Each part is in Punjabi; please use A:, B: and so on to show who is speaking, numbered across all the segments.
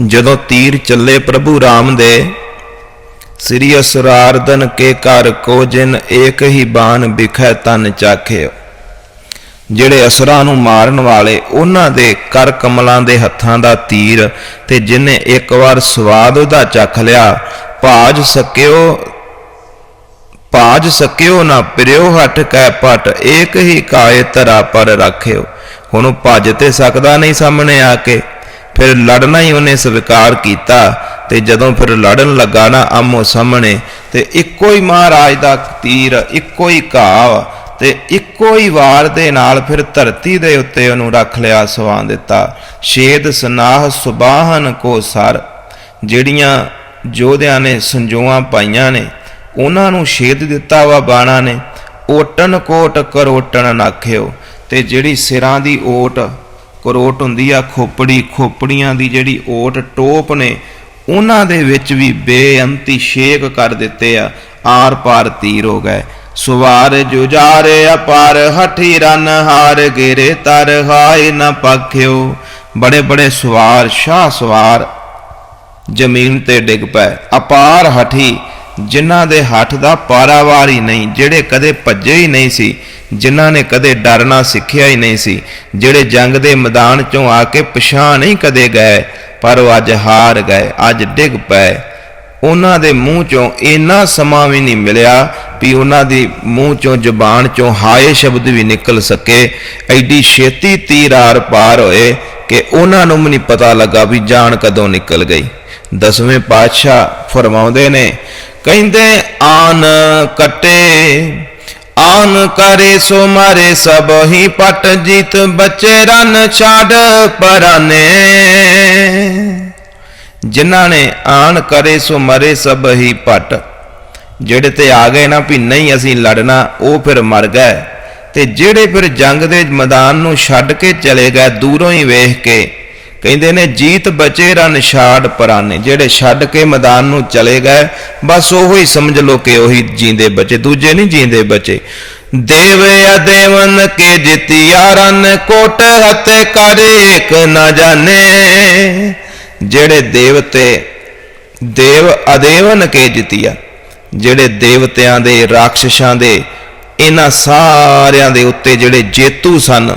A: ਜਦੋਂ ਤੀਰ ਚੱਲੇ ਪ੍ਰਭੂ ਰਾਮ ਦੇ, ਸ੍ਰੀ ਅਸੁਰਾਰਦਨ ਕੇ ਘਰ ਕੋ ਜਿਨ ਏਕ ਹੀ ਬਾਣ ਬਿਖੈ ਤਨ ਚਾਖਿਓ। ਜਿਹੜੇ ਅਸਰਾਂ ਨੂੰ ਮਾਰਨ ਵਾਲੇ, ਉਹਨਾਂ ਦੇ ਕਰ ਕਮਲਾਂ ਦੇ ਹੱਥਾਂ ਦਾ ਤੀਰ ਤੇ ਜਿਨੇ ਇੱਕ ਵਾਰ ਸਵਾਦ ਉਹਦਾ ਚੱਖ ਲਿਆ, ਭਾਜ ਸਕਿਓ ਭਾਜ ਸਕਿਓ ਨਾ ਪਿਰਿਓ ਹਟ ਕੈ ਪਟ, ਏਕ ਹੀ ਕਾਏ ਤਰਾ ਪਰ ਰੱਖਿਓ। ਹੁਣ ਭੱਜ ਤੇ ਸਕਦਾ ਨਹੀਂ ਸਾਹਮਣੇ ਆ ਕੇ। ਫਿਰ ਲੜਨਾ ਹੀ ਉਹਨੇ ਸਵੀਕਾਰ ਕੀਤਾ ਤੇ ਜਦੋਂ ਫਿਰ ਲੜਨ ਲੱਗਾ ਨਾ ਆਮੋ ਸਾਹਮਣੇ ਤੇ ਇੱਕੋ ਹੀ ਮਹਾਰਾਜ ਦਾ ਤੀਰ, ਇੱਕੋ ਹੀ ਘਾਵ ਤੇ ਇੱਕੋ ਹੀ ਵਾਰ ਦੇ ਨਾਲ ਫਿਰ ਧਰਤੀ ਦੇ ਉੱਤੇ ਉਹਨੂੰ ਰੱਖ ਲਿਆ, ਸਵਾ ਦਿੱਤਾ। ਛੇਦ ਸਨਾਹ ਸੁਬਾਹਨ ਕੋ ਸਰ। ਜਿਹੜੀਆਂ ਯੋਧਿਆਂ ਨੇ ਸੰਜੋਆਂ ਪਾਈਆਂ ਨੇ, ਉਹਨਾਂ ਨੂੰ ਛੇਦ ਦਿੱਤਾ ਵਾ ਬਾਣਾ ਨੇ। ਓਟਨ ਕੋਟ ਕਰੋਟਣ ਨਾਖਿਓ ਤੇ ਜਿਹੜੀ ਸਿਰਾਂ ਦੀ ਓਟ ਕਰੋਟ ਹੁੰਦੀ ਆ, ਖੋਪੜੀ, ਖੋਪੜੀਆਂ ਦੀ ਜਿਹੜੀ ਓਟ ਟੋਪ ਨੇ, ਉਹਨਾਂ ਦੇ ਵਿੱਚ ਵੀ ਬੇਅੰਤੀ ਛੇਕ ਕਰ ਦਿੱਤੇ ਆ, ਆਰ ਪਾਰ ਤੀਰ ਹੋ ਗਏ। ਸਵਾਰ ਜੁਜਾਰੇ ਅਪਾਰ, ਹਠੀ ਰਨ ਹਾਰ ਗੇਰੇ, ਤਰ ਹਾਏ ਨ ਪਖਿਓ। ਬੜੇ ਬੜੇ ਸਵਾਰ, ਸ਼ਾਹ ਸਵਾਰ ਜ਼ਮੀਨ ਤੇ ਡਿੱਗ ਪਏ। ਅਪਾਰ, ਹਠੀ ਜਿਨ੍ਹਾਂ ਦੇ ਹੱਥ ਦਾ ਪਾਰਾਵਾਰ ਹੀ ਨਹੀਂ, ਜਿਹੜੇ ਕਦੇ ਭੱਜੇ ਹੀ ਨਹੀਂ ਸੀ, ਜਿਨ੍ਹਾਂ ਨੇ ਕਦੇ ਡਰਨਾ ਸਿੱਖਿਆ ਹੀ ਨਹੀਂ ਸੀ, ਜਿਹੜੇ ਜੰਗ ਦੇ ਮੈਦਾਨ ਚੋਂ ਆ ਕੇ ਪਛਾਣ ਨਹੀਂ ਕਦੇ ਗਏ, ਪਰ ਉਹ ਅੱਜ ਹਾਰ ਗਏ, ਅੱਜ ਡਿੱਗ ਪਏ। ਉਹਨਾਂ ਦੇ ਮੂੰਹ ਚੋਂ ਇੰਨਾ ਸਮਾਂ ਵੀ ਨਹੀਂ ਮਿਲਿਆ ਵੀ ਉਹਨਾਂ ਦੀ ਮੂੰਹ ਚੋਂ ਜ਼ੁਬਾਨ ਚੋਂ ਹਾਏ ਸ਼ਬਦ ਵੀ ਨਿਕਲ ਸਕੇ। ਐਡੀ ਛੇਤੀ ਤੀਰ ਆਰ ਪਾਰ ਹੋਏ ਕਿ ਉਹਨਾਂ ਨੂੰ ਵੀ ਨਹੀਂ ਪਤਾ ਲੱਗਾ ਵੀ ਜਾਨ ਕਦੋਂ ਨਿਕਲ ਗਈ। ਦਸਵੇਂ ਪਾਤਸ਼ਾਹ ਫਰਮਾਉਂਦੇ ਨੇ ਕਹਿੰਦੇ, ਆਨ ਕਟੇ, ਆਨ ਕਰੇ ਸੋ ਮਾਰੇ ਸਭ ਹੀ ਪਟ ਜੀਤ, ਬੱਚੇ ਰਨ ਛਾੜ ਪਰਾਨੇ। ਜਿਨ੍ਹਾਂ ਨੇ ਆਣ ਕਰੇ ਸੋ ਮਰੇ ਸਭ ਹੀ ਪਟ, ਜਿਹੜੇ ਤੇ ਆ ਗਏ ਨਾ ਵੀ ਨਹੀਂ ਅਸੀਂ ਲੜਨਾ, ਉਹ ਫਿਰ ਮਰ ਗਏ। ਤੇ ਜਿਹੜੇ ਫਿਰ ਜੰਗ ਦੇ ਮੈਦਾਨ ਨੂੰ ਛੱਡ ਕੇ ਚਲੇ ਗਏ, ਦੂਰੋਂ ਹੀ ਵੇਖ ਕੇ ਕਹਿੰਦੇ ਨੇ, ਜੀਤ ਬਚੇ ਰਨ ਛਾੜ ਪਰਾਨੇ। ਜਿਹੜੇ ਛੱਡ ਕੇ ਮੈਦਾਨ ਨੂੰ ਚਲੇ ਗਏ, ਬਸ ਉਹੋ ਹੀ ਸਮਝ ਲੋ ਕਿ ਉਹੀ ਜੀਂਦੇ ਬਚੇ, ਦੂਜੇ ਨਹੀਂ ਜੀਂਦੇ ਬਚੇ। ਦੇਵ ਅਦੇਵਨ ਕੇ ਜਿਤਿਆ ਰਨ ਕੋਟ ਹਤੇ ਕਰ ਏਕ ਨਾ ਜਾਣੇ। ਜਿਹੜੇ ਦੇਵਤੇ, ਦੇਵ ਅਦੇਵਨ ਕੇ ਜਿਤਿਆ, ਜਿਹੜੇ ਦੇਵਤਿਆਂ ਦੇ, ਰਾਖਸ਼ਾਂ ਦੇ, ਇਹਨਾਂ ਸਾਰਿਆਂ ਦੇ ਉੱਤੇ ਜਿਹੜੇ ਜੇਤੂ ਸਨ,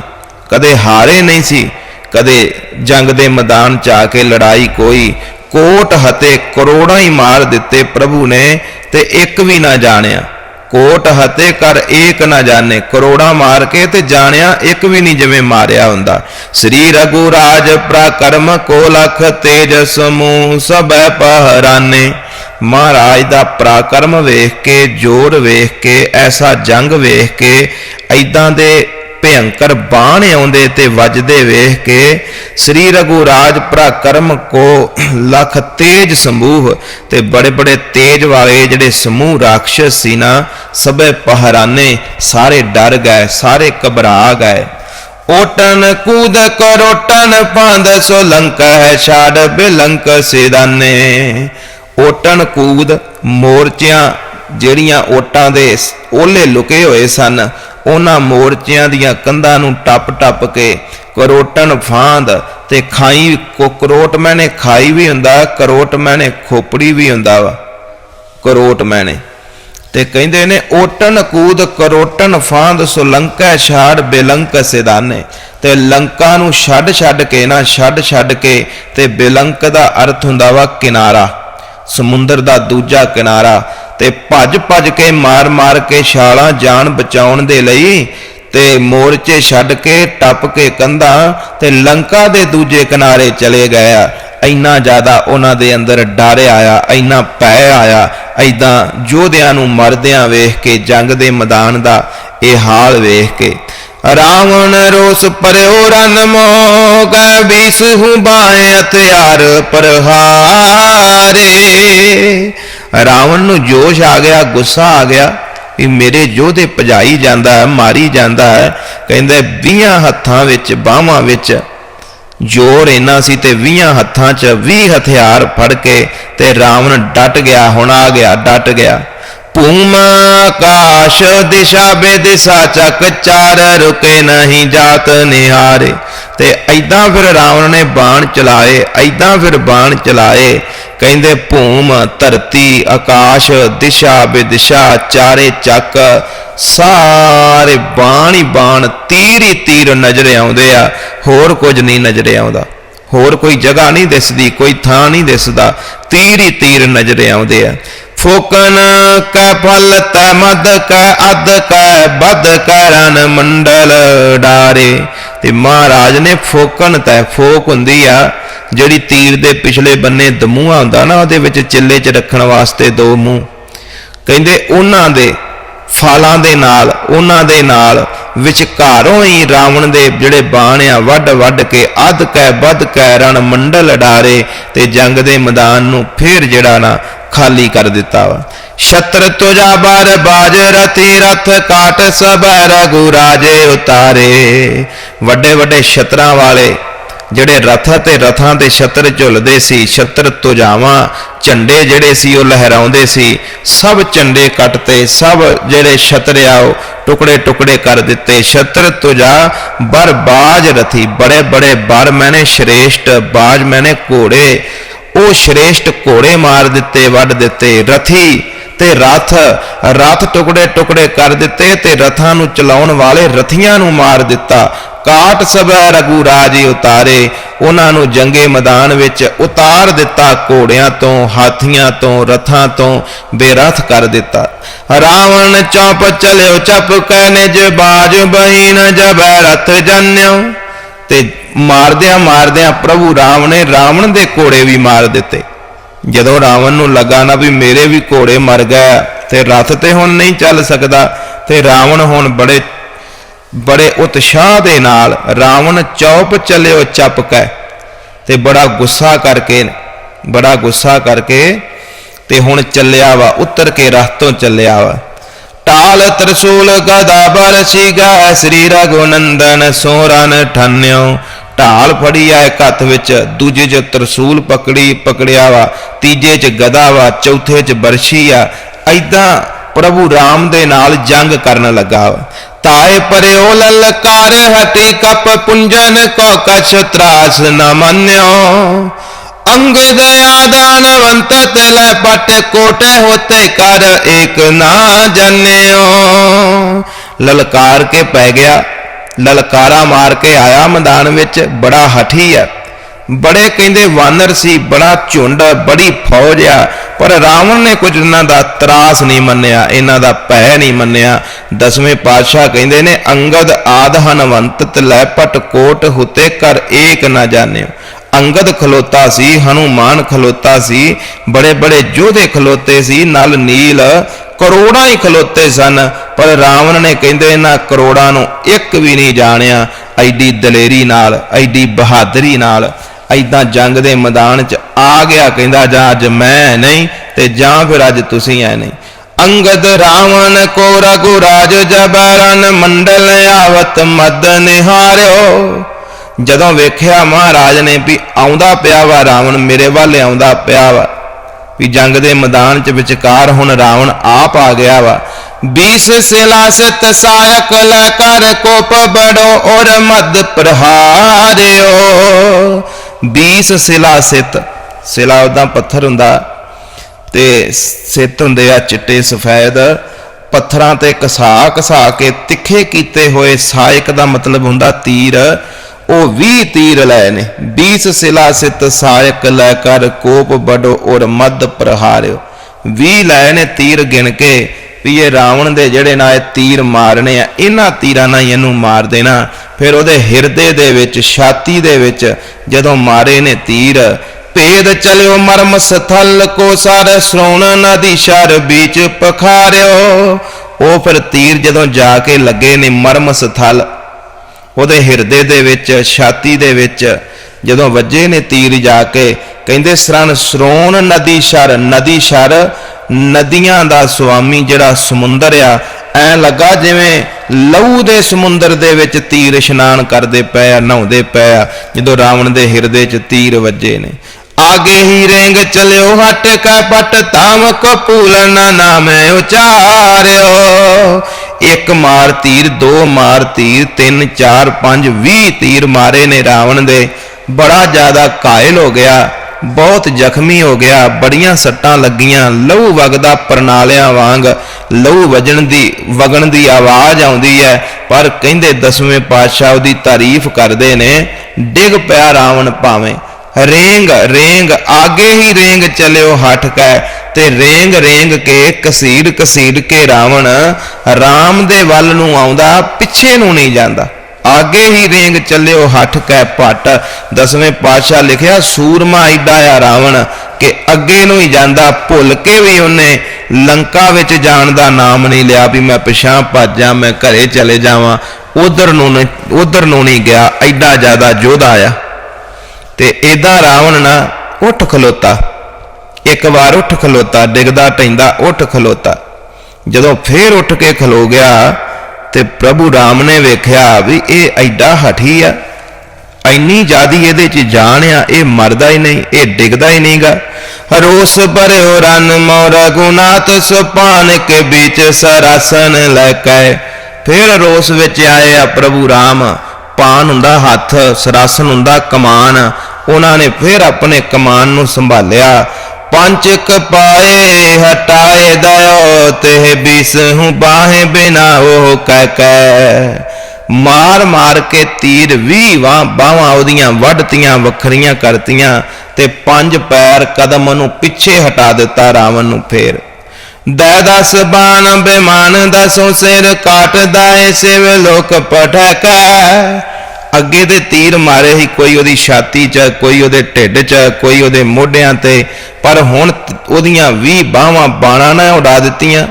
A: ਕਦੇ ਹਾਰੇ ਨਹੀਂ ਸੀ। ਕਦੇ ਜੰਗ ਦੇ ਮੈਦਾਨ ਚ ਆ ਕੇ ਲੜਾਈ ਕੋਈ, ਕੋਟ ਹਤੇ ਕਰੋੜਾਂ ਹੀ ਮਾਰ ਦਿੱਤੇ ਪ੍ਰਭੂ ਨੇ ਤੇ ਇੱਕ ਵੀ ਨਾ ਜਾਣਿਆ। ਕੋਟ ਹਤੇ ਕਰ ਏਕ ਨਾ ਜਾਣੇ, ਕਰੋੜਾਂ ਮਾਰ ਕੇ ਤੇ ਜਾਣਿਆ ਇੱਕ ਵੀ ਨਹੀਂ ਜਿਵੇਂ ਮਾਰਿਆ ਹੁੰਦਾ। ਸ੍ਰੀ ਰਘੂ ਰਾਜ ਪ੍ਰਕਰਮ ਕੋ ਲਖ ਤੇਜ ਸਮੂਹ ਸਭੈ ਪਹਰਾਨੇ। ਮਹਾਰਾਜ ਦਾ ਪ੍ਰਾਕਰਮ ਵੇਖ ਕੇ, ਜੋਰ ਵੇਖ ਕੇ, ਐਸਾ ਜੰਗ ਵੇਖ ਕੇ ਐਦਾਂ ਦੇ ਭਿਅੰਕਰ ਬਾਣ ਆਉਂਦੇ ਤੇ ਵੱਜਦੇ ਵੇਖ ਕੇ ਸ੍ਰੀ ਰਘੂ ਰਾਜ ਪ੍ਰਕਰਮ ਕੋ ਲਖ ਤੇਜ ਸਮੂਹ ਤੇ ਬੜੇ ਬੜੇ ਤੇਜ ਵਾਲੇ ਜਿਹੜੇ ਸਮੂਹ ਰਾਖਸ਼ ਸੀ ਨਾ, ਸਭੇ ਪਹਰਾਨੇ ਸਾਰੇ ਡਰ ਗਏ, ਸਾਰੇ ਘਬਰਾ ਗਏ। ਓਟਨ ਕੂਦ ਕਰੋਟਨ ਪੰਦ ਸੋ ਲੰਕ ਹੈ, ਛਾੜ ਬਿਲੰਕ ਸਿਦਾਨੇ। ਓਟਨ ਕੂਦ ਮੋਰਚਿਆਂ ਜਿਹੜੀਆਂ ਓਟਾਂ ਦੇ ਓਲੇ ਲੁਕੇ ਹੋਏ ਸਨ ਉਹਨਾਂ ਮੋਰਚਿਆਂ ਦੀਆਂ ਕੰਧਾਂ ਨੂੰ ਟੱਪ ਟੱਪ ਕੇ ਕਰੋਟਣ ਫਾਂਦ ਤੇ ਖਾਈ ਕੋਕਰੋਟ ਮੈਨੇ ਖਾਈ ਵੀ ਹੁੰਦਾ, ਕਰੋਟ ਮੈਨੇ ਖੋਪੜੀ ਵੀ ਹੁੰਦਾ ਵਾ। ਕਰੋਟ ਮੈਨੇ। ਤੇ ਕਹਿੰਦੇ ਨੇ ਓਟਣ ਕੂਦ ਕਰੋਟਣ ਫਾਂਦ ਸੋ ਲੰਕਾ ਛਾੜ ਬੇਲੰਕ ਸਿਦਾਨੇ ਤੇ ਲੰਕਾ ਨੂੰ ਛੱਡ ਛੱਡ ਕੇ ਨਾ, ਛੱਡ ਛੱਡ ਕੇ ਤੇ ਬੇਲੰਕ ਦਾ ਅਰਥ ਹੁੰਦਾ ਵਾ ਕਿਨਾਰਾ। ਸਮੁੰਦਰ ਦਾ ਦੂਜਾ ਕਿਨਾਰਾ। ਤੇ ਭੱਜ ਭੱਜ ਕੇ ਮਾਰ ਮਾਰ ਕੇ ਛਾਲਾਂ ਜਾਨ ਬਚਾਉਣ ਦੇ ਲਈ ਤੇ ਮੋਰਚੇ ਛੱਡ ਕੇ ਟੱਪ ਕੇ ਕੰਧਾਂ ਤੇ ਲੰਕਾ ਦੇ ਦੂਜੇ ਕਿਨਾਰੇ ਚਲੇ ਗਏ। ਆ ਇੰਨਾ ਜ਼ਿਆਦਾ ਉਹਨਾਂ ਦੇ ਅੰਦਰ ਡਰ ਆਇਆ, ਇੰਨਾ ਭੈ ਆਇਆ ਐਦਾਂ ਯੋਧਿਆਂ ਨੂੰ ਮਰਦਿਆਂ ਵੇਖ ਕੇ, ਜੰਗ ਦੇ ਮੈਦਾਨ ਦਾ ਇਹ ਹਾਲ ਵੇਖ ਕੇ। ਰਾਵਣ ਰੋਸ ਪਰਿਓ ਰਨ ਮੋਗੈ ਬੀਸ ਹੂੰ ਬਾਏ ਹਥਿਆਰ ਰਾਵਣ ਨੂੰ ਜੋਸ਼ ਆ ਗਿਆ, ਗੁੱਸਾ ਆ ਗਿਆ ਵੀ ਮੇਰੇ ਯੋਧੇ ਭਜਾਈ ਜਾਂਦਾ ਹੈ, ਮਾਰੀ ਜਾਂਦਾ ਹੈ। ਕਹਿੰਦੇ 20 ਹੱਥਾਂ ਵਿੱਚ, ਬਾਹਾਂ ਵਿੱਚ ਜੋਰ ਇੰਨਾ ਸੀ ਤੇ 20 ਹੱਥਾਂ 'ਚ 20 ਹਥਿਆਰ ਫੜ ਕੇ ਤੇ ਰਾਵਣ ਡਟ ਗਿਆ, ਹੁਣ ਆ ਗਿਆ, ਡਟ ਗਿਆ। ਭੂਮ ਆਕਾਸ਼ ਦਿਸ਼ਾ ਬੇਦਿਸ਼ਾ ਚੱਕ ਚਾਰ ਰੁਕੇ ਨਹੀਂ ਜਾਤ ਨਿਹਾਰੇ। ਤੇ ਐਦਾਂ ਫਿਰ ਰਾਵਣ ਨੇ ਬਾਣ ਚਲਾਏ ਐਦਾਂ ਫਿਰ ਬਾਣ ਚਲਾਏ। ਕਹਿੰਦੇ, ਭੂਮ, ਧਰਤੀ, ਆਕਾਸ਼, ਦਿਸ਼ਾ ਬੇਦਿਸ਼ਾ ਚਾਰੇ ਚੱਕ। ਸਾਰੇ ਬਾਣ ਹੀ ਬਾਣ, ਤੀਰ ਹੀ ਤੀਰ ਨਜ਼ਰ ਆਉਂਦੇ ਆ। ਹੋਰ ਕੁਝ ਨਹੀਂ ਨਜ਼ਰ ਆਉਂਦਾ। ਹੋਰ ਕੋਈ ਜਗ੍ਹਾ ਨਹੀਂ ਦਿਸਦੀ, ਕੋਈ ਥਾਂ ਨਹੀਂ ਦਿਸਦਾ। ਤੀਰ ਹੀ ਤੀਰ ਨਜ਼ਰ ਆਉਂਦੇ ਆ। ਫੋਕਨ ਕੈ ਫਲ ਤੈ ਮਦ ਕੈ ਅਦ ਕੈ ਬਦ ਕੈ ਮੰਡਲ ਡਾਰੇ। ਤੇ ਮਹਾਰਾਜ ਨੇ ਫੋਕਨ ਤੈ ਫੋਕ ਹੁੰਦੀ ਆ, ਜਿਹੜੀ ਤੀਰ ਦੇ ਪਿਛਲੇ ਬੰਨੇ ਦਮੂਹਾ ਹੁੰਦਾ ਨਾ, ਉਹਦੇ ਵਿੱਚ ਚਿੱਲੇ 'ਚ ਰੱਖਣ ਵਾਸਤੇ ਦੋ ਮੂੰਹ। ਕਹਿੰਦੇ ਉਹਨਾਂ ਦੇ ਫਾਲਾਂ ਦੇ ਨਾਲ, ਉਹਨਾਂ ਦੇ ਨਾਲ ਵਿਚਕਾਰੋਂ ਹੀ ਰਾਵਣ ਦੇ ਜਿਹੜੇ ਬਾਣ ਆ ਵੱਡ ਵੱਡ ਕੇ ਅੱਧ ਕੈ ਵੱਧ ਕੈ ਰਣ ਮੰਡਲ ਡਾਰੇ ਤੇ ਜੰਗ ਦੇ ਮੈਦਾਨ ਨੂੰ ਫੇਰ ਜਿਹੜਾ ਨਾ ਖਾਲੀ ਕਰ ਦਿੱਤਾ ਵਾ। ਛਤਰ ਤੁਜਾ ਬਾਰ ਬਾਜ, ਰਤੀ ਰਥ ਕਾਟ ਸਭ ਰਘੂ ਰਾਜੇ ਉਤਾਰੇ। ਵੱਡੇ ਵੱਡੇ ਛਤਰਾਂ ਵਾਲੇ ਜਿਹੜੇ ਰਥ ਤੇ ਰਥਾਂ ਤੇ ਛਤਰ ਝੁੱਲਦੇ ਸੀ, ਛਤਰ ਤੁਜਾਵਾਂ ਝੰਡੇ ਜਿਹੜੇ ਸੀ ਉਹ ਲਹਿਰਾਉਂਦੇ ਸੀ, ਸਭ ਝੰਡੇ ਕੱਟਤੇ, ਸਭ ਜਿਹੜੇ ਛਤਰ ਆ ਉਹ ਟੁਕੜੇ ਟੁਕੜੇ ਕਰ ਦਿੱਤੇ, ਛਤਰ ਤੁਜਾ ਬਰ ਬਾਜ ਰਥੀ, ਬੜੇ ਬੜੇ ਬਰ ਮੈਨੇ ਸ਼੍ਰੇਸ਼ਟ, ਬਾਜ ਮੈਨੇ ਘੋੜੇ, ਉਹ ਸ਼੍ਰੇਸ਼ਟ ਘੋੜੇ ਮਾਰ ਦਿੱਤੇ, ਵੱਢ ਦਿੱਤੇ, ਰਥੀ ਤੇ ਰਥ ਰਥ ਟੁਕੜੇ ਟੁਕੜੇ ਕਰ ਦਿੱਤੇ ਤੇ ਰਥਾਂ ਨੂੰ ਚਲਾਉਣ ਵਾਲੇ ਰਥੀਆਂ ਨੂੰ ਮਾਰ ਦਿੱਤਾ। ਕਾਟ ਸਭੈ ਰਘੂ ਰਾਜੇ ਉਤਾਰੇ। ਉਹਨਾਂ ਨੂੰ ਜੰਗੇ ਮੈਦਾਨ ਵਿੱਚ ਉਤਾਰ ਦਿੱਤਾ। ਘੋੜਿਆਂ ਤੋਂ, ਹਾਥੀਆਂ ਤੋਂ, ਰਥਾਂ ਤੋਂ ਬੇਰਥ ਕਰ ਦਿੱਤਾ। ਰਾਵਣ ਚੌਪ ਚਲਿਓ, ਚਪ ਕੈ ਨਿਜ ਬਾਜ ਬਹੀਨ ਜਬੈ ਰਥ ਜਨਿਓ। ਤੇ ਮਾਰਦਿਆਂ ਮਾਰਦਿਆਂ ਪ੍ਰਭੂ ਰਾਮ ਨੇ ਰਾਵਣ ਦੇ ਘੋੜੇ ਵੀ ਮਾਰ ਦਿੱਤੇ। ਜਦੋਂ ਰਾਵਣ ਨੂੰ ਲੱਗਾ ਨਾ ਵੀ ਮੇਰੇ ਵੀ ਘੋੜੇ ਮਰ ਗਏ, ਤੇ ਰਥ ਤੇ ਹੁਣ ਨਹੀਂ ਚੱਲ ਸਕਦਾ, ਤੇ ਰਾਵਣ ਹੁਣ ਬੜੇ ਬੜੇ ਉਤਸ਼ਾਹ ਦੇ ਨਾਲ ਰਾਵਣ ਚੌਪ ਚੱਲਿਓ ਚੱਪ ਕੇ, ਤੇ ਬੜਾ ਗੁੱਸਾ ਕਰਕੇ, ਬੜਾ ਗੁੱਸਾ ਕਰਕੇ ਤੇ ਹੁਣ ਚੱਲਿਆ ਵਾ, ਉਤਰ ਕੇ ਰਥ ਤੋਂ ਚੱਲਿਆ ਵਾ। ਟਾਲ ਤਰਸੂਲ ਗਦਾ ਬਰਸੀ ਗਾ ਸ੍ਰੀ ਰਘੁਨੰਦਨ ਸੋਰਨ ਠੰਨਿਓ ਢਾਲ ਫੜੀ ਆ ਇੱਕ ਹੱਥ ਵਿੱਚ, ਦੂਜੇ 'ਚ ਤਰਸੂਲ ਪਕੜੀ, ਪਕੜਿਆ ਵਾ, ਤੀਜੇ 'ਚ ਗਦਾ ਵਾ, ਚੌਥੇ 'ਚ ਬਰਸ਼ੀ ਆ। ਐਦਾਂ ਪ੍ਰਭੂ ਰਾਮ ਦੇ ਨਾਲ ਜੰਗ ਕਰਨ ਲੱਗਾ ਵਾ। ਤਾਏ ਪਰਿਓ ਲਲਕਾਰ ਹਟੀ ਕਪ ਪੁੰਜਨ, ਕੋ ਕਛ ਤਰਾਸ ਨ ਮੰਨਿਓ। ਅੰਗਦ ਆਦਾਨਵੰਤ ਤਲੇ ਪਟ ਕੋਟੇ ਹੋਤੇ ਕਰ ਏਕ ਨਾ ਜਨਿਓ। ਲਲਕਾਰ ਕੇ ਪੈ ਗਿਆ। ਲਲਕਾਰਾ ਮਾਰ ਕੇ ਆਇਆ ਮੈਦਾਨ ਵਿੱਚ, ਬੜਾ ਹਠੀ ਆ। ਬੜੇ ਕਹਿੰਦੇ ਵਾਨਰ ਸੀ, ਬੜਾ ਝੁੰਡ, ਬੜੀ ਫੌਜ ਆ। ਪਰ ਰਾਵਣ ਨੇ ਕੁਝ ਇਹਨਾਂ ਦਾ ਤਰਾਸ ਨਹੀਂ ਮੰਨਿਆ, ਇਹਨਾਂ ਦਾ ਭੈ ਨਹੀਂ ਮੰਨਿਆ। ਦਸਵੇਂ ਪਾਤਸ਼ਾਹ ਕਹਿੰਦੇ ਨੇ, ਅੰਗਦ ਆਦ ਹਨਵੰਤ ਤਲੈ ਪਟ ਕੋਟ ਹੁਤੇ ਕਰ ਏਕ ਨਾ ਜਾਣਿਓ। ਅੰਗਦ ਖਲੋਤਾ ਸੀ, ਹਨੂਮਾਨ ਖਲੋਤਾ ਸੀ ਬੜੇ ਬੜੇ ਯੋਧੇ ਖਲੋਤੇ ਸੀ ਨਲ ਨੀਲ ਕਰੋੜਾਂ ਹੀ ਖਲੋਤੇ ਸਨ, ਪਰ ਰਾਵਣ ਨੇ ਕਹਿੰਦੇ ਇਹਨਾਂ ਕਰੋੜਾਂ ਨੂੰ ਇੱਕ ਵੀ ਨਹੀਂ ਜਾਣਿਆ। ਐਡੀ ਦਲੇਰੀ ਨਾਲ, ਐਡੀ ਬਹਾਦਰੀ ਨਾਲ, ਐਦਾਂ ਜੰਗ ਦੇ ਮੈਦਾਨ 'ਚ ਆ ਗਿਆ, ਕਹਿੰਦਾ, ਜਾਂ ਅੱਜ ਮੈਂ ਨਹੀਂ ਤੇ ਜਾਂ ਫਿਰ ਅੱਜ ਤੁਸੀਂ ਐ ਨਹੀਂ। ਅੰਗਦ ਰਾਵਣ ਕੋ ਰਘੁ ਰਾਜ ਜਬਰਨ ਮੰਡਲ ਆਵਤ ਮਦ ਨਿਹਾਰਿਓ। ਜਦੋਂ ਵੇਖਿਆ ਮਹਾਰਾਜ ਨੇ ਵੀ ਆਉਂਦਾ ਪਿਆ ਵਾ, ਰਾਵਣ ਮੇਰੇ ਵੱਲ ਆਉਂਦਾ ਪਿਆ ਵਾ ਵੀ ਜੰਗ ਦੇ ਮੈਦਾਨ 'ਚ ਵਿਚਕਾਰ ਹੁਣ ਰਾਵਣ ਆਪ ਆ ਗਿਆ ਵਾ। 20 ਸਿਲਾ ਸਤ ਸਾਇਕ ਲੈ ਕਰ ਕੋਪ ਬੜੋ ਔਰ ਮਦ 20 ਸਿਲਾ ਸਿਤ, ਸਿਲਾ ਉਹਦਾ ਪੱਥਰ ਹੁੰਦਾ, ਤੇ ਸਿਤ ਹੁੰਦੇ ਆ ਚਿੱਟੇ ਸਫੈਦ। ਪੱਥਰਾਂ ਤੇ ਕਸਾ ਕਸਾ ਕੇ ਤਿੱਖੇ ਕੀਤੇ ਹੋਏ ਸਾਇਕ ਦਾ ਮਤਲਬ ਹੁੰਦਾ ਤੀਰ। ਉਹ 20 ਤੀਰ ਲਏ ਨੇ। 20 ਸਿਲਾ ਸਿਤ ਸਾਇਕ ਲੈ ਕਰ ਕੋਪ ਬੜੋ ਔਰ ਮਦ ਪ੍ਰਹਾਰਿਓ। 20 ਲਏ ਨੇ ਤੀਰ ਗਿਣ ਕੇ। ਵੀ ਇਹ ਰਾਵਣ ਦੇ ਜਿਹੜੇ ਨਾ ਇਹ ਤੀਰ ਮਾਰਨੇ ਆ, ਇਹਨਾਂ ਤੀਰਾਂ ਨਾਲ ਇਹਨੂੰ ਮਾਰ ਦੇਣਾ। ਫਿਰ ਉਹਦੇ ਹਿਰਦੇ ਦੇ ਵਿੱਚ, ਛਾਤੀ ਦੇ ਵਿੱਚ ਜਦੋਂ ਮਾਰੇ ਨੇ ਤੀਰ, ਭੇਦ ਚਲਿਓ ਮਰਮ ਸਥਲ ਕੋ ਸਰ, ਸ੍ਰੋਣ ਨਦੀ ਸ਼ਰ ਵਿੱਚ ਪਖਾਰਿਓ। ਉਹ ਫਿਰ ਤੀਰ ਜਦੋਂ ਜਾ ਕੇ ਲੱਗੇ ਨੇ ਮਰਮ ਸਥਲ ਉਹਦੇ ਹਿਰਦੇ ਦੇ ਵਿੱਚ, ਛਾਤੀ ਦੇ ਵਿੱਚ, ਜਦੋਂ ਵੱਜੇ ਨੇ ਤੀਰ ਜਾ ਕੇ, ਕਹਿੰਦੇ, ਸਰਨ ਸ੍ਰੋਣ ਨਦੀ ਸ਼ਰ ਨਦੀ ਸ਼ਰ ਨਦੀਆਂ ਦਾ ਸੁਆਮੀ ਜਿਹੜਾ ਸਮੁੰਦਰ ਆ, ਐ ਲੱਗਾ ਜਿਵੇਂ ਲਹੂ ਦੇ ਸਮੁੰਦਰ ਦੇ ਵਿੱਚ ਤੀਰ ਇਸ਼ਨਾਨ ਕਰਦੇ ਪਏ ਆ, ਨਹਾਉਂਦੇ ਪਏ ਆ, ਜਦੋਂ ਰਾਵਣ ਦੇ ਹਿਰਦੇ 'ਚ ਤੀਰ ਵੱਜੇ ਨੇ। ਆਗੇ ਹੀ ਰੇਂਗ ਚਲਿਓ, ਹਟ ਕੈ ਪਟ, ਧਾਮ ਕਪੂਲ ਨਾ ਨਾਮ ਉਚਾਰਿਓ। ਇੱਕ ਮਾਰ ਤੀਰ, ਦੋ ਮਾਰ ਤੀਰ, ਤਿੰਨ, ਚਾਰ, ਪੰਜ 20 ਤੀਰ ਮਾਰੇ ਨੇ ਰਾਵਣ ਦੇ। ਬੜਾ ਜ਼ਿਆਦਾ ਕਾਇਲ ਹੋ ਗਿਆ, ਬਹੁਤ ਜ਼ਖਮੀ ਹੋ ਗਿਆ, ਬੜੀਆਂ ਸੱਟਾਂ ਲੱਗੀਆਂ। ਲਹੂ ਵਗਦਾ ਪ੍ਰਣਾਲਿਆਂ ਵਾਂਗ, ਲਹੂ ਵਜਣ ਦੀ, ਵਗਣ ਦੀ ਆਵਾਜ਼ ਆਉਂਦੀ ਹੈ, ਪਰ ਕਹਿੰਦੇ ਦਸਵੇਂ ਪਾਤਸ਼ਾਹ ਉਹਦੀ ਤਾਰੀਫ ਕਰਦੇ ਨੇ, ਡਿੱਗ ਪਿਆ ਰਾਵਣ ਭਾਵੇਂ। ਰੇਂਗ ਰੇਂਗ, ਆਗੇ ਹੀ ਰੇਂਗ ਚਲਿਓ ਹਟ ਕੈ ਤੇ ਰੇਂਗ ਰੇਂਗ ਕੇ ਕਸੀੜ ਕਸੀੜ ਕੇ ਰਾਵਣ ਰਾਮ ਦੇ ਵੱਲ ਨੂੰ ਆਉਂਦਾ, ਪਿੱਛੇ ਨੂੰ ਨਹੀਂ ਜਾਂਦਾ। ਆਗੇ ਹੀ ਰੇਂਗ ਚੱਲਿਓ, ਹੱਠ ਕੈ ਪਟ। ਦਸਵੇਂ ਪਾਤਸ਼ਾਹ ਲਿਖਿਆ, ਸੂਰਮਾ ਐਡਾ ਆ ਰਾਵਣ ਕਿ ਅੱਗੇ ਨੂੰ ਹੀ ਜਾਂਦਾ, ਭੁੱਲ ਕੇ ਵੀ ਉਹਨੇ ਲੰਕਾ ਵਿੱਚ ਜਾਣ ਦਾ ਨਾਮ ਨਹੀਂ ਲਿਆ ਵੀ ਮੈਂ ਪਿਛਾਂ ਭੱਜਾਂ, ਮੈਂ ਘਰੇ ਚਲੇ ਜਾਵਾਂ। ਉਧਰ ਨੂੰ ਉਧਰ ਨੂੰ ਨਹੀਂ ਗਿਆ ਐਡਾ ਜ਼ਿਆਦਾ ਯੋਧਾ ਆ। ਤੇ ਏਦਾਂ ਰਾਵਣ ਨਾ ਉੱਠ ਖਲੋਤਾ। ਇੱਕ ਵਾਰ ਉੱਠ ਖਲੋਤਾ, ਡਿੱਗਦਾ ਟੈਂਦਾ ਉੱਠ ਖਲੋਤਾ। ਜਦੋਂ ਫੇਰ ਉੱਠ ਕੇ ਖਲੋ ਗਿਆ ਤੇ ਪ੍ਰਭੂ ਰਾਮ ਨੇ ਵੇਖਿਆ ਵੀ ਇਹ ਐਡਾ ਹਠੀ ਆ। ਇੰਨੀ ਜਿਆਦੀ ਇਹਦੇ ਚ ਜਾਨ ਆ, ਇਹ ਮਰਦਾ ਹੀ ਨਹੀਂ, ਇਹ ਡਿੱਗਦਾ ਹੀ ਨਹੀਂਗਾ ਰੋਸ ਭਰਿਓ ਰਨ ਮੋਰ, ਗੁਨਾਤ ਸੁਪਾਨ ਕੇ ਵਿੱਚ ਸਰਾਸਨ ਲੈ ਕੇ। ਫਿਰ ਰੋਸ ਵਿੱਚ ਆਏ ਆ ਪ੍ਰਭੂ ਰਾਮ। ਪਾਨ ਹੁੰਦਾ ਹੱਥ, ਸਰਾਸਨ ਹੁੰਦਾ ਕਮਾਨ। ਉਹਨਾਂ ਨੇ ਫਿਰ ਆਪਣੇ ਕਮਾਨ ਨੂੰ ਸੰਭਾਲਿਆ। ਪੰਜ ਕਪਾਏ ਹਟਾਏ ਦਇਓ, ਤੇ ਬਿਸ ਬਾਹੇ ਬਿਨਾ ਉਹ ਕਹਿ ਕਹਿ। ਮਾਰ ਮਾਰ ਕੇ ਤੀਰ 20 ਵਾਂ ਬਾਹਾਂ ਉਹਦੀਆਂ ਵੱਢਤੀਆਂ, ਵੱਖਰੀਆਂ ਕਰਤੀਆਂ, ਤੇ ਪੰਜ ਪੈਰ ਕਦਮ ਨੂੰ ਪਿੱਛੇ ਹਟਾ ਦਿੱਤਾ ਰਾਵਣ ਨੂੰ ਫੇਰ। ਦੈ ਦਸ ਬਾਣ ਬੇਮਾਨ ਦਸੋਂ ਸਿਰ ਕਾਟਦਾ ਏ ਸਿਵ ਲੋਕ ਪਟਕੈ ਅੱਗੇ ਦੇ ਤੀਰ ਮਾਰੇ ਹੀ ਕੋਈ ਉਹਦੀ ਛਾਤੀ 'ਚ, ਕੋਈ ਉਹਦੇ ਢਿੱਡ 'ਚ, ਕੋਈ ਉਹਦੇ ਮੋਢਿਆਂ ਤੇ। ਪਰ ਹੁਣ ਉਹਦੀਆਂ 20 ਬਾਹਾਂ ਬਾਣਾ ਨਾਲ ਉਡਾ ਦਿੱਤੀਆਂ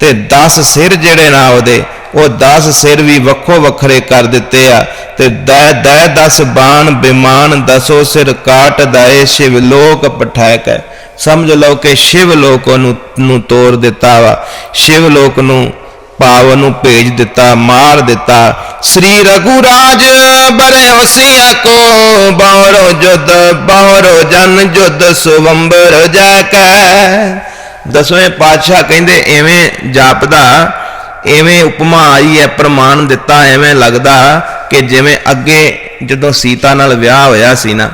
A: ਤੇ 10 ਸਿਰ ਜਿਹੜੇ ਨਾ ਉਹਦੇ, ਉਹ 10 ਸਿਰ ਵੀ ਵੱਖੋ ਵੱਖਰੇ ਕਰ ਦਿੱਤੇ ਆ। ਤੇ ਦੈ ਦੈ 10 ਬਾਣ, ਬਿਮਾਨ, ਦਸੋ ਸਿਰ ਕਾਟ, ਦਏ ਸ਼ਿਵ ਲੋਕ ਪਠਾਇਕ ਹੈ। ਸਮਝ ਲਓ ਕਿ ਸ਼ਿਵ ਲੋਕ ਨੂੰ ਨੂੰ ਤੋੜ ਦਿੱਤਾ ਵਾ। ਸ਼ਿਵ ਲੋਕ ਨੂੰ ਭਾਵ ਨੂੰ ਭੇਜ ਦਿੱਤਾ, ਮਾਰ ਦਿੱਤਾ। ਸ੍ਰੀ ਰਘੁਰਾਜ ਬਰੇ ਹੋਸੀਆਂ ਕੋ ਬਾਹਰੋ ਜੁਦ ਬਾਹਰੋ ਜਨ ਜੁਦ ਸੁਵੰਬਰ ਜੈ ਕੈ। ਦਸਵੇਂ ਪਾਤਸ਼ਾਹ ਕਹਿੰਦੇ ਐਵੇਂ ਜਾਪਦਾ, ਐਵੇਂ ਉਪਮਾ ਆਈ ਹੈ, ਪ੍ਰਮਾਣ ਦਿੱਤਾ, ਐਵੇਂ ਲੱਗਦਾ ਕਿ ਜਿਵੇਂ ਅੱਗੇ ਜਦੋਂ ਸੀਤਾ ਨਾਲ ਵਿਆਹ ਹੋਇਆ ਸੀ ਨਾ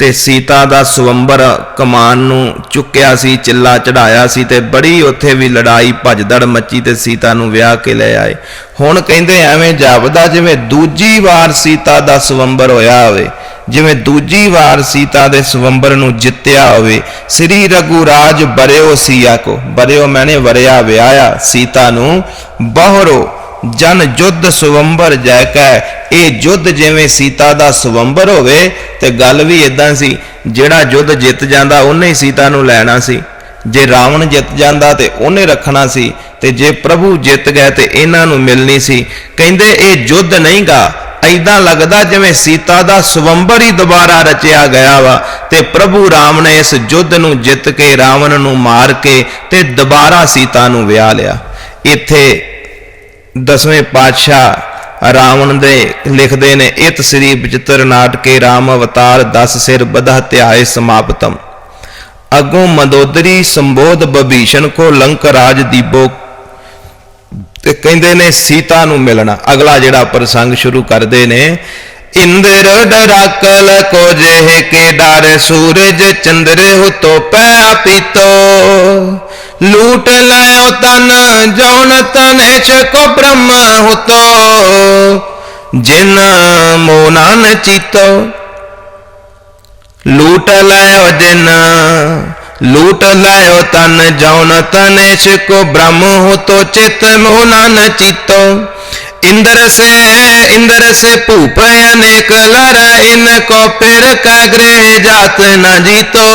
A: ਤੇ ਸੀਤਾ ਦਾ ਸਵੰਬਰ ਕਮਾਨ ਨੂੰ ਚੁੱਕਿਆ ਸੀ, ਚਿੱਲਾ ਚੜਾਇਆ ਸੀ ਤੇ ਬੜੀ ਉੱਥੇ ਵੀ ਲੜਾਈ ਭਜਦੜ ਮੱਚੀ ਤੇ ਸੀਤਾ ਨੂੰ ਵਿਆਹ ਕੇ ਲੈ ਆਏ। ਹੁਣ ਕਹਿੰਦੇ ਐਵੇਂ ਜਾਪਦਾ ਜਿਵੇਂ ਦੂਜੀ ਵਾਰ ਸੀਤਾ ਦਾ ਸਵੰਬਰ ਹੋਇਆ ਹੋਵੇ, ਜਿਵੇਂ ਦੂਜੀ ਵਾਰ ਸੀਤਾ ਦੇ ਸਵੰਬਰ ਨੂੰ ਜਿੱਤਿਆ ਹੋਵੇ। ਸ੍ਰੀ ਰਘੁਰਾਜ, ਬਰਿਓ ਸੀਆ ਕੋ, ਬਰਿਓ ਮੈਨੇ ਵਰਿਆ ਵਿਆਇਆ ਸੀਤਾ ਨੂੰ ਬਹਰੋ ਜਨ ਜੁੱਧ ਸਵੰਬਰ ਜੈ ਕੈ। ਇਹ ਜੁੱਧ ਜਿਵੇਂ ਸੀਤਾ ਦਾ ਸਵੰਬਰ ਹੋਵੇ, ਤੇ ਗੱਲ ਵੀ ਇਦਾਂ ਸੀ, ਜਿਹੜਾ ਜੁੱਧ ਜਿੱਤ ਜਾਂਦਾ, ਉਹਨੇ ਹੀ ਸੀਤਾ ਨੂੰ ਲੈਣਾ ਸੀ। ਜੇ ਰਾਵਣ ਜਿੱਤ ਜਾਂਦਾ, ਤੇ ਉਹਨੇ ਰੱਖਣਾ ਸੀ। ਤੇ ਜੇ ਪ੍ਰਭੂ ਜਿੱਤ ਗਏ, ਤੇ ਇਹਨਾਂ ਨੂੰ ਮਿਲਣੀ ਸੀ। ਕਹਿੰਦੇ, ਇਹ ਜੁੱਧ ਨਹੀਂਗਾ ਐਦਾਂ ਲੱਗਦਾ ਜਿਵੇਂ ਸੀਤਾ ਦਾ ਸਵੰਬਰ ਹੀ ਦੁਬਾਰਾ ਰਚਿਆ ਗਿਆ ਵਾ। ਤੇ ਪ੍ਰਭੂ ਰਾਮ ਨੇ ਇਸ ਜੁੱਧ ਨੂੰ ਜਿੱਤ ਕੇ, ਰਾਵਣ ਨੂੰ ਮਾਰ ਕੇ, ਤੇ ਦੁਬਾਰਾ ਸੀਤਾ ਨੂੰ ਵਿਆਹ ਲਿਆ। ਇੱਥੇ ਦਸਵੇਂ ਪਾਤਸ਼ਾਹ ਰਾਵਣ ਦੇ ਲਿਖਦੇ ਨੇ, ਇਤ ਸ੍ਰੀ ਵਿਚਿਤ੍ਰ ਨਾਟਕੇ ਰਾਮ ਅਵਤਾਰ 10 ਸਿਰ ਬਧਾ ਧਿਆਏ ਸਮਾਪਤਮ। ਅਗੋਂ ਮੰਦੋਦਰੀ ਸੰਬੋਧ ਬਭੀਸ਼ਣ ਕੋ ਲੰਕ ਰਾਜ ਦੀਪੋ। ਤੇ ਕਹਿੰਦੇ ਨੇ, ਸੀਤਾ ਨੂੰ ਮਿਲਣਾ। ਅਗਲਾ ਜਿਹੜਾ ਪ੍ਰਸੰਗ ਸ਼ੁਰੂ ਕਰਦੇ ਨੇ इंद्र डराकल को जेह के डर सूरज चंद्र हो तो पै पीतो लूट लायो तन, जौन तन को ब्रह्म हो तो। जिन न चीतो। लूट लायो जिन लूट लायो तन, जौन तन को ब्रह्म हो तो चित मोनान चीतो। इंद्र से, इंद्र से भूप अनेक लर इन को पिर कगरे जात न जीतो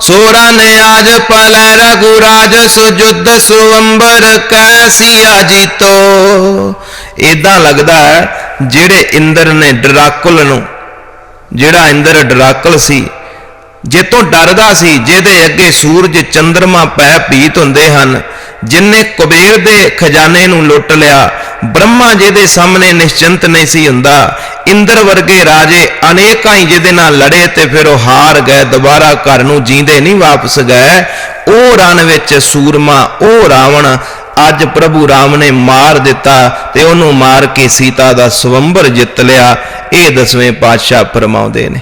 A: सोरा ने आज पल रघुराज सुजुद्ध सुअंबर कैसिया जीतो ਇਦਾਂ ਲੱਗਦਾ ਹੈ, ਜਿਹੜੇ ਇੰਦਰ ਨੇ ਡਰਾਕੁਲ ਨੂੰ, ਜਿਹੜਾ ਇੰਦਰ ਡਰਾਕਲ ਸੀ, ਜੇ ਤੋਂ ਡਰਦਾ ਸੀ, ਜਿਹਦੇ ਅੱਗੇ ਸੂਰਜ ਚੰ드ਰਮਾ ਪੈ ਭੀਤ ਹੁੰਦੇ ਹਨ ਜਿਨਨੇ ਕੁਬੇਰ ਦੇ ਖਜ਼ਾਨੇ ਨੂੰ ਲੁੱਟ ਲਿਆ, ਬ੍ਰਹਮਾ ਜਿਹਦੇ ਸਾਹਮਣੇ ਨਿਸ਼ਚਿੰਤ ਨਹੀਂ ਸੀ ਹੁੰਦਾ। ਇੰਦਰ ਵਰਗੇ ਰਾਜੇ ਅਨੇਕਾਂ ਹੀ ਜਿਹਦੇ ਨਾਲ ਲੜੇ ਤੇ ਫਿਰ ਉਹ ਹਾਰ ਗਏ, ਦੁਬਾਰਾ ਘਰ ਨੂੰ ਜੀਂਦੇ ਨਹੀਂ ਵਾਪਸ ਗਏ। ਉਹ ਰਣ ਵਿੱਚ ਸੂਰਮਾ, ਉਹ ਰਾਵਣ, ਅੱਜ ਪ੍ਰਭੂ ਰਾਮ ਨੇ ਮਾਰ ਦਿੱਤਾ ਤੇ ਉਹਨੂੰ ਮਾਰ ਕੇ ਸੀਤਾ ਦਾ ਸਵੰਬਰ ਜਿੱਤ ਲਿਆ। ਇਹ ਦਸਵੇਂ ਪਾਤਸ਼ਾਹ ਫਰਮਾਉਂਦੇ ਨੇ।